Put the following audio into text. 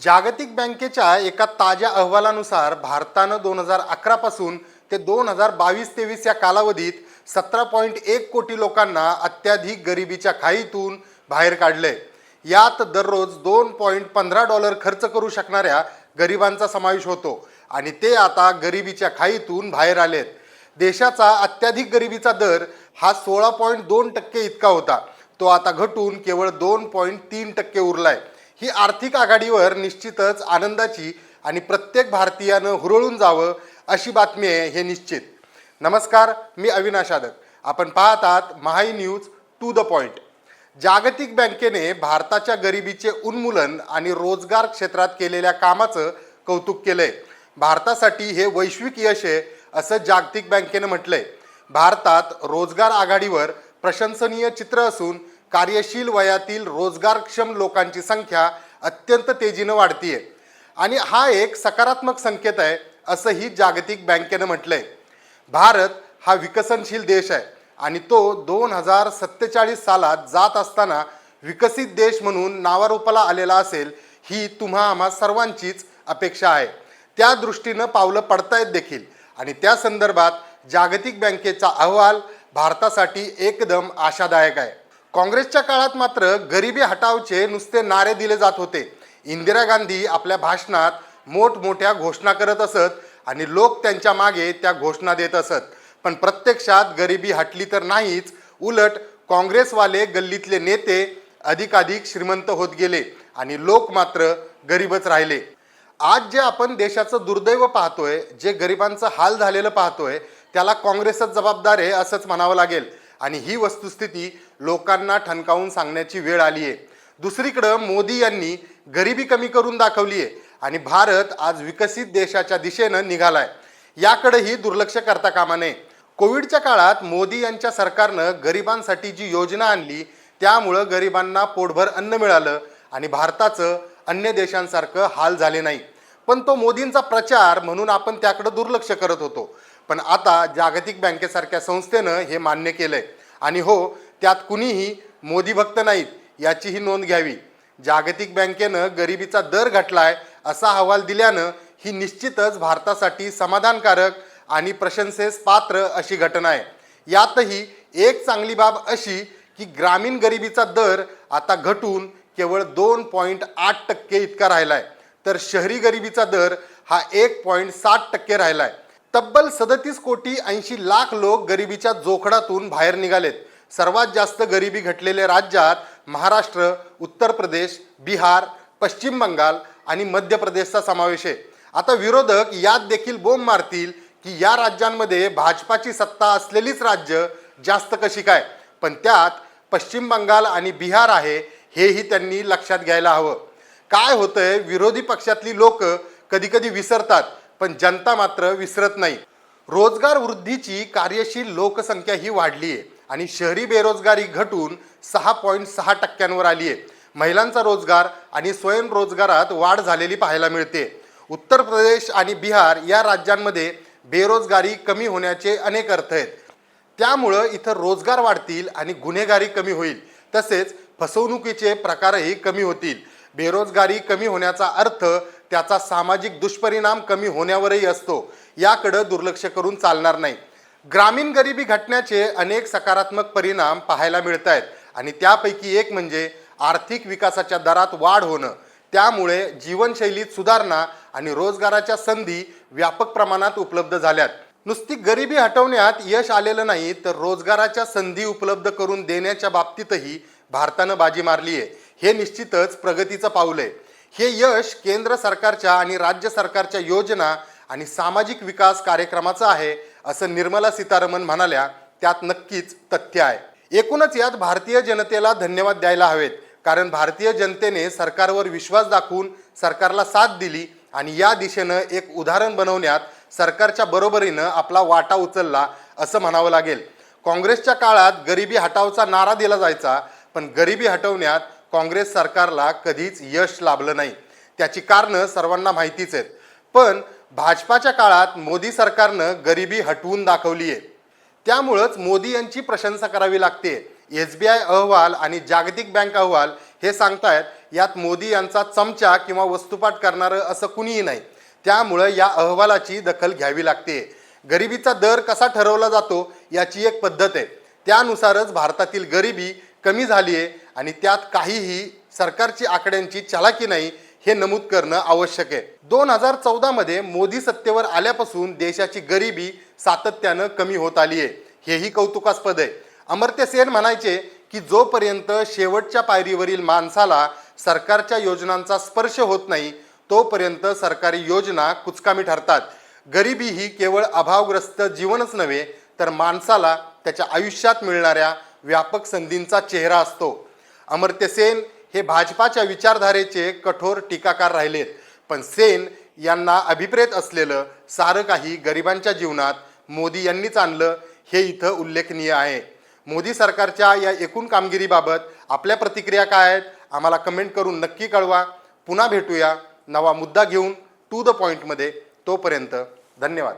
जागतिक बँकेच्या एका ताज्या अहवालानुसार भारतानं दोन हजार अकरापासून ते दोन हजार बावीस तेवीस या कालावधीत सतरा पॉईंट एक कोटी लोकांना अत्याधिक गरिबीच्या खाईतून बाहेर काढले. यात दररोज दोन पॉईंट पंधरा डॉलर खर्च करू शकणाऱ्या गरिबांचा समावेश होतो आणि ते आता गरिबीच्या खाईतून बाहेर आलेत. देशाचा अत्याधिक गरिबीचा दर हा सोळा पॉईंट दोन टक्के इतका होता. तो आता घटून केवळ दोन पॉईंट तीन टक्के उरलाय. ही आर्थिक आघाडीवर निश्चितच आनंदाची आणि प्रत्येक भारतीयानं हुरळून जावं अशी बातमी आहे हे निश्चित. नमस्कार मी अविनाश आदक आपण पाहत आहात Mahai news to the point. जागतिक बँकेने भारताच्या गरिबीचे उन्मूलन आणि रोजगार क्षेत्रात केलेल्या कामाचं कौतुक केलंय. भारतासाठी हे वैश्विक यश आहे असं जागतिक बँकेनं म्हटलंय. भारतात रोजगार आघाडीवर प्रशंसनीय चित्र असून कार्यशील वयातील रोजगारक्षम लोकांची संख्या अत्यंत तेजीनं वाढतीये. आणि हा एक सकारात्मक संकेत आहे असंही जागतिक बँकेनं म्हटलंय. भारत हा विकसनशील देश आहे आणि तो दोन हजार सत्तेचाळीस सालात जात असताना विकसित देश म्हणून नावारूपाला आलेला असेल ही तुम्हा आम्हा सर्वांचीच अपेक्षा आहे. त्या दृष्टीनं पावलं पडतायत देखील. आणि त्या संदर्भात जागतिक बँकेचा अहवाल भारतासाठी एकदम आशादायक आहे. काँग्रेसच्या काळात मात्र गरिबी हटावचे नुसते नारे दिले जात होते. इंदिरा गांधी आपल्या भाषणात मोठमोठ्या घोषणा करत असत आणि लोक त्यांच्या मागे त्या घोषणा देत असत. पण प्रत्यक्षात गरिबी हटली तर नाहीच उलट काँग्रेसवाले गल्लीतले नेते अधिकाधिक श्रीमंत होत गेले आणि लोक मात्र गरीबच राहिले. आज जे आपण देशाचं दुर्दैव पाहतोय जे गरिबांचं हाल झालेलं पाहतोय त्याला काँग्रेसच जबाबदार आहे असंच म्हणावं लागेल. आणि ही वस्तुस्थिती लोकांना ठणकावून सांगण्याची वेळ आली आहे. दुसरीकडं मोदी यांनी गरिबी कमी करून दाखवली आहे आणि भारत आज विकसित देशाच्या दिशेनं निघालाय. याकडेही दुर्लक्ष करता कामा नये. कोविडच्या काळात मोदी यांच्या सरकारनं गरिबांसाठी जी योजना आणली त्यामुळं गरिबांना पोटभर अन्न मिळालं आणि भारताचं अन्य देशांसारखं हाल झाले नाही. पण तो मोदींचा प्रचार म्हणून आपण त्याकडे दुर्लक्ष करत होतो. पण आता जागतिक बँकेसारख्या संस्थेनं हे मान्य केलं आहे आणि हो त्यात कुणीही मोदी भक्त नाहीत याचीही नोंद घ्यावी. जागतिक बँकेनं गरिबीचा दर घटलाय असा अहवाल दिल्यानं ही निश्चितच भारतासाठी समाधानकारक आणि प्रशंसेस पात्र अशी घटना आहे. यातही एक चांगली बाब अशी की ग्रामीण गरिबीचा दर आता घटून केवळ दोन पॉईंट आठ टक्के इतका राहिला आहे तर शहरी गरिबीचा दर हा एक पॉईंट सात टक्के राहिला आहे तब्बल सदतीस कोटी ऐंशी लाख लोक गरिबीच्या जोखडातून बाहेर निघालेत. सर्वात जास्त गरिबी घटलेल्या राज्यात महाराष्ट्र उत्तर प्रदेश बिहार पश्चिम बंगाल आणि मध्य प्रदेशचा समावेश आहे. आता विरोधक यात देखील बोंब मारतील की या राज्यांमध्ये भाजपाची सत्ता असलेलीच राज्य जास्त कशी काय? पण त्यात पश्चिम बंगाल आणि बिहार आहे हेही त्यांनी लक्षात घ्यायला हवं. काय होतंय? विरोधी पक्षातली लोक कधीकधी विसरतात. पण जनता मात्र विसरत नाही. रोजगार वृद्धीची कार्यशील लोकसंख्या ही वाढली आहे आणि शहरी बेरोजगारी घटून सहा पॉईंट सहा टक्क्यांवर आली आहे महिलांचा रोजगार आणि स्वयंरोजगारात वाढ झालेली पाहायला मिळते. उत्तर प्रदेश आणि बिहार या राज्यांमध्ये बेरोजगारी कमी होण्याचे अनेक अर्थ आहेत. त्यामुळं इथं रोजगार वाढतील आणि गुन्हेगारी कमी होईल. तसेच फसवणुकीचे प्रकारही कमी होतील. बेरोजगारी कमी होण्याचा अर्थ त्याचा सामाजिक दुष्परिणाम कमी होण्यावरही असतो. याकडं दुर्लक्ष करून चालणार नाही. ग्रामीण गरिबी घटण्याचे अनेक सकारात्मक परिणाम पाहायला मिळत आहेत आणि त्यापैकी एक म्हणजे आर्थिक विकासाच्या दरात वाढ होणं. त्यामुळे जीवनशैलीत सुधारणा आणि रोजगाराच्या संधी व्यापक प्रमाणात उपलब्ध झाल्यात. नुसती गरिबी हटवण्यात यश आलेलं नाही तर रोजगाराच्या संधी उपलब्ध करून देण्याच्या बाबतीतही भारतानं बाजी मारली आहे हे निश्चितच प्रगतीचं पाऊल आहे. हे यश केंद्र सरकारच्या आणि राज्य सरकारच्या योजना आणि सामाजिक विकास कार्यक्रमाचं आहे असं निर्मला सीतारामन म्हणाल्या त्यात नक्कीच तथ्य आहे. एकूणच यात भारतीय जनतेला धन्यवाद द्यायला हवेत कारण भारतीय जनतेने सरकारवर विश्वास दाखवून सरकारला साथ दिली आणि या दिशेनं एक उदाहरण बनवण्यात सरकारच्या बरोबरीनं आपला वाटा उचलला असं म्हणावं लागेल. काँग्रेसच्या काळात गरिबी हटावचा नारा दिला जायचा पण गरिबी हटवण्यात काँग्रेस सरकारला कधीच यश लाभलं नाही. त्याची कारणं सर्वांना माहितीच आहेत. पण भाजपाच्या काळात मोदी सरकारनं गरिबी हटवून दाखवली आहे. त्यामुळंच मोदी यांची प्रशंसा करावी लागते. एस बी आय अहवाल आणि जागतिक बँक अहवाल हे सांगतायत यात मोदी यांचा चमचा किंवा वस्तुपाठ करणारं असं कुणीही नाही. त्यामुळं या अहवालाची दखल घ्यावी लागते. गरिबीचा दर कसा ठरवला जातो याची एक पद्धत आहे. त्यानुसारच भारतातील गरिबी कमी झाली आहे. आणि त्यात काहीही सरकारची आकड्यांची चालाकी नाही हे नमूद करणं आवश्यक आहे. दोन हजार चौदामध्ये मोदी सत्तेवर आल्यापासून देशाची गरिबी सातत्यानं कमी होत आली आहे. हेही कौतुकास्पद आहे. अमर्त्य सेन म्हणायचे की जोपर्यंत शेवटच्या पायरीवरील माणसाला सरकारच्या योजनांचा स्पर्श होत नाही तोपर्यंत सरकारी योजना कुचकामी ठरतात. गरिबी ही केवळ अभावग्रस्त जीवनच नव्हे तर माणसाला त्याच्या आयुष्यात मिळणाऱ्या व्यापक संधींचा चेहरा असतो. अमर्त्य सेन हे भाजपाच्या विचारधारेचे कठोर टीकाकार राहिलेत. पण सेन यांना अभिप्रेत असलेलं सारं काही गरिबांच्या जीवनात मोदी यांनीच आणलं हे इथं उल्लेखनीय आहे. मोदी सरकारच्या या एकूण कामगिरीबाबत आपल्या प्रतिक्रिया काय आहेत आम्हाला कमेंट करून नक्की कळवा. पुन्हा भेटूया. नवा मुद्दा घेऊन टू द पॉईंटमध्ये तोपर्यंत धन्यवाद.